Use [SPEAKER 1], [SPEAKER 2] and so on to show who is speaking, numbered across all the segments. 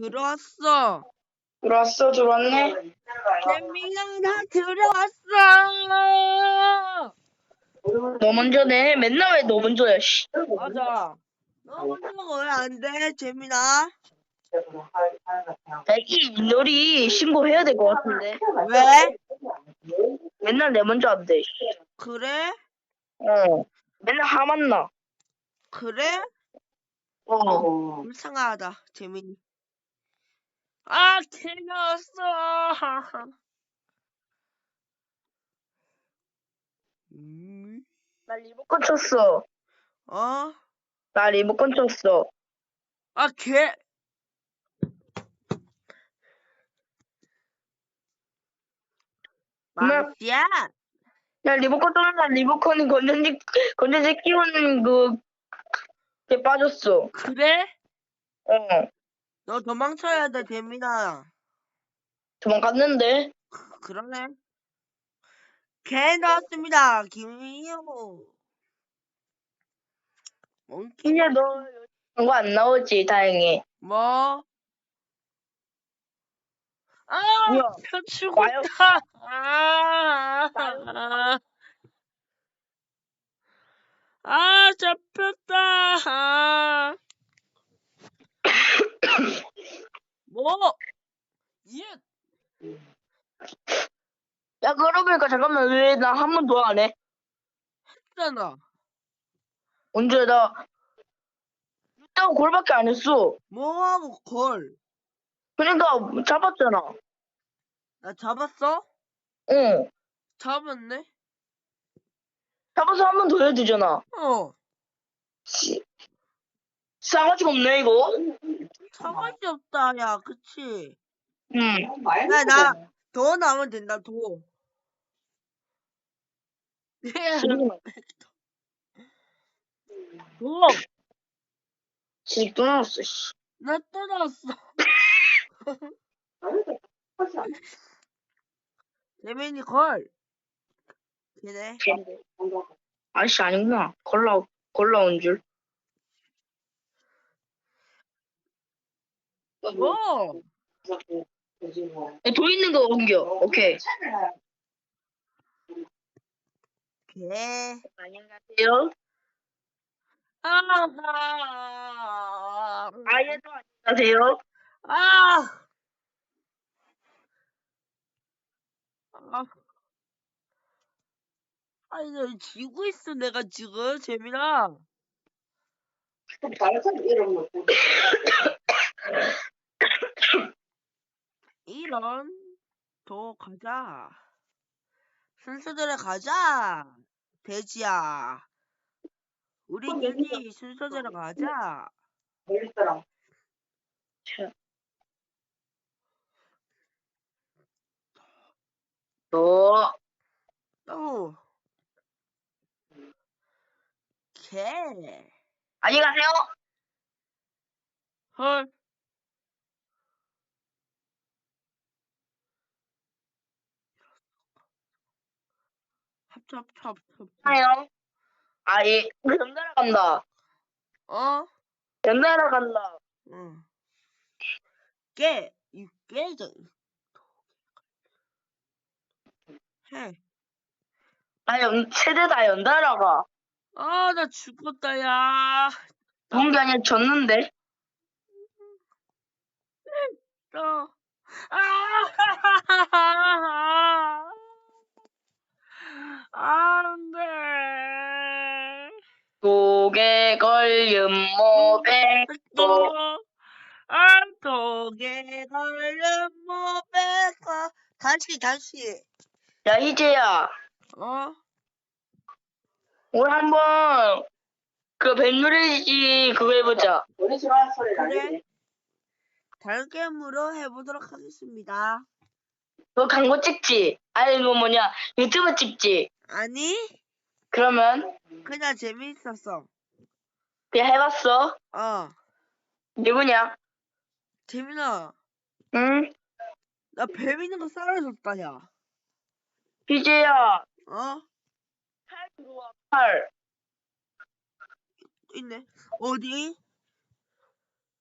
[SPEAKER 1] 들어왔어.
[SPEAKER 2] 들어왔어 들어왔네
[SPEAKER 1] 재민아 나 들어왔어.
[SPEAKER 2] 너 먼저 내 맨날 왜 너 먼저야 씨
[SPEAKER 1] 맞아. 너 먼저가 왜안 돼, 재민아?
[SPEAKER 2] 애기 윷놀이 신고해야 될 것 같은데
[SPEAKER 1] 왜?
[SPEAKER 2] 맨날 내 먼저 안 돼
[SPEAKER 1] 그래?
[SPEAKER 2] 어 맨날 화만
[SPEAKER 1] 그래?
[SPEAKER 2] 나어
[SPEAKER 1] 불쌍하다, 재민이. 아, 틀렸어. 음,
[SPEAKER 2] 나 리모컨 쳤어
[SPEAKER 1] 어?
[SPEAKER 2] 나 리모컨 쳤어
[SPEAKER 1] 아, 개.
[SPEAKER 2] 네.
[SPEAKER 1] 마시야.
[SPEAKER 2] 야 리모컨 쳤는데 리모컨이 건전지 건전지 끼우는 그 게 빠졌어
[SPEAKER 1] 그래?
[SPEAKER 2] 어
[SPEAKER 1] 너 도망쳐야 돼, 재민아.
[SPEAKER 2] 도망갔는데
[SPEAKER 1] 그러네. 개 나왔습니다, 김희호. 몽키,
[SPEAKER 2] 이제 너 이거 안 나오지 다행히
[SPEAKER 1] 뭐? 아,
[SPEAKER 2] 뭐야
[SPEAKER 1] 저 죽었다. 아, 아, 아, 잡혔다. 아. 뭐? 예.
[SPEAKER 2] 야 그러니까 잠깐만 왜 나 한 번 더 안 해?
[SPEAKER 1] 했잖아.
[SPEAKER 2] 언제 나 일단 골밖에 안 했어
[SPEAKER 1] 뭐하고 걸?
[SPEAKER 2] 그러니까 잡았잖아
[SPEAKER 1] 나 잡았어?
[SPEAKER 2] 응
[SPEAKER 1] 잡았네?
[SPEAKER 2] 잡아서 한 번 더 해야 되잖아
[SPEAKER 1] 어.
[SPEAKER 2] 씨. 싸가지가 없네 이거
[SPEAKER 1] 사과지 없다, 야, 그치?
[SPEAKER 2] 응
[SPEAKER 1] 야, 나, 더 나오면 된다, 더. 더!
[SPEAKER 2] 씩또 나왔어 씨.
[SPEAKER 1] 나또 나왔어. 재민이 걸. 걔네.
[SPEAKER 2] 아씨 아니구나 걸라 걸라온 줄
[SPEAKER 1] 뭐?
[SPEAKER 2] 야, 도 있는 거 옮겨 오케이
[SPEAKER 1] 걔.
[SPEAKER 2] 안녕하세요
[SPEAKER 1] 아,
[SPEAKER 2] 아예도 안녕하세요
[SPEAKER 1] 아. 아. 아니, 나 지고 있어, 내가 지금, 재민아. 이 런, 더 가자. 순서대로 가자. 돼지야. 우리 돼지 순서대로 가자.
[SPEAKER 2] 너
[SPEAKER 1] 또. 개.
[SPEAKER 2] 안녕하세요
[SPEAKER 1] 헐. 합쳐. 합쳐.
[SPEAKER 2] 하요 아예 연달아 간다
[SPEAKER 1] 어?
[SPEAKER 2] 연달아 간다
[SPEAKER 1] 응. 깨. 이 깨져. 해.
[SPEAKER 2] 아 연, 세대 다 연달아 가
[SPEAKER 1] 아, 나 죽었다, 야.
[SPEAKER 2] 좋은 게 아니라 졌는데
[SPEAKER 1] 또. 아! 안 돼.
[SPEAKER 2] 독에 걸린 모백
[SPEAKER 1] 또. 안 독에 걸린 모백과 다시, 다시.
[SPEAKER 2] 야 희재야
[SPEAKER 1] 어?
[SPEAKER 2] 오늘 한번 그 뱃누리지 그거 해보자
[SPEAKER 1] 그래. 다른 게임으로 해보도록 하겠습니다.
[SPEAKER 2] 너 광고 찍지? 아니 이거 뭐냐 유튜브 찍지?
[SPEAKER 1] 아니,
[SPEAKER 2] 그러면
[SPEAKER 1] 그냥 재미있었어.
[SPEAKER 2] 그냥 해봤어
[SPEAKER 1] 어.
[SPEAKER 2] 누구냐?
[SPEAKER 1] 재민아,
[SPEAKER 2] 응?
[SPEAKER 1] 나 뱀 있는 거 사라졌다, 야.
[SPEAKER 2] 희재야
[SPEAKER 1] 어?
[SPEAKER 2] 팔 들어와 팔
[SPEAKER 1] 있네. 어디?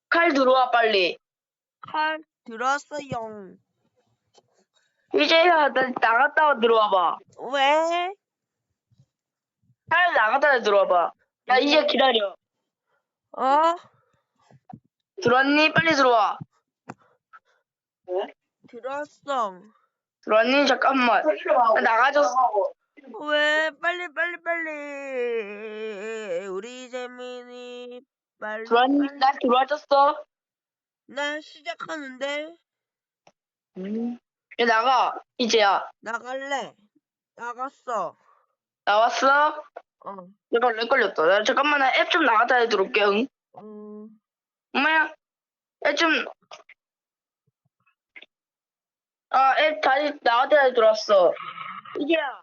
[SPEAKER 2] 칼 들어와 빨리
[SPEAKER 1] 칼 들었어요.
[SPEAKER 2] 이제야 나 나갔다가 들어와봐.
[SPEAKER 1] 왜?
[SPEAKER 2] 차라리 나갔다가 들어와봐. 야 이제 기다려.
[SPEAKER 1] 어?
[SPEAKER 2] 들어왔니? 빨리 들어와.
[SPEAKER 1] 들었어.
[SPEAKER 2] 들어왔니? 잠깐만. 나 나가졌어.
[SPEAKER 1] 왜? 빨리 빨리 빨리. 우리 재민이 빨리.
[SPEAKER 2] 들어왔니?
[SPEAKER 1] 빨리.
[SPEAKER 2] 나 들어와졌어.
[SPEAKER 1] 나 시작하는데
[SPEAKER 2] 음. 야 나가. 이제야.
[SPEAKER 1] 나갈래. 나갔어.
[SPEAKER 2] 나왔어?
[SPEAKER 1] 어.
[SPEAKER 2] 내가 렉 걸렸다. 나 잠깐만 나 앱 좀 나갔다 해 들어올게. 응?
[SPEAKER 1] 음.
[SPEAKER 2] 엄마야. 앱 좀. 아, 앱 다시 나갔다 해 들어왔어. 이제야.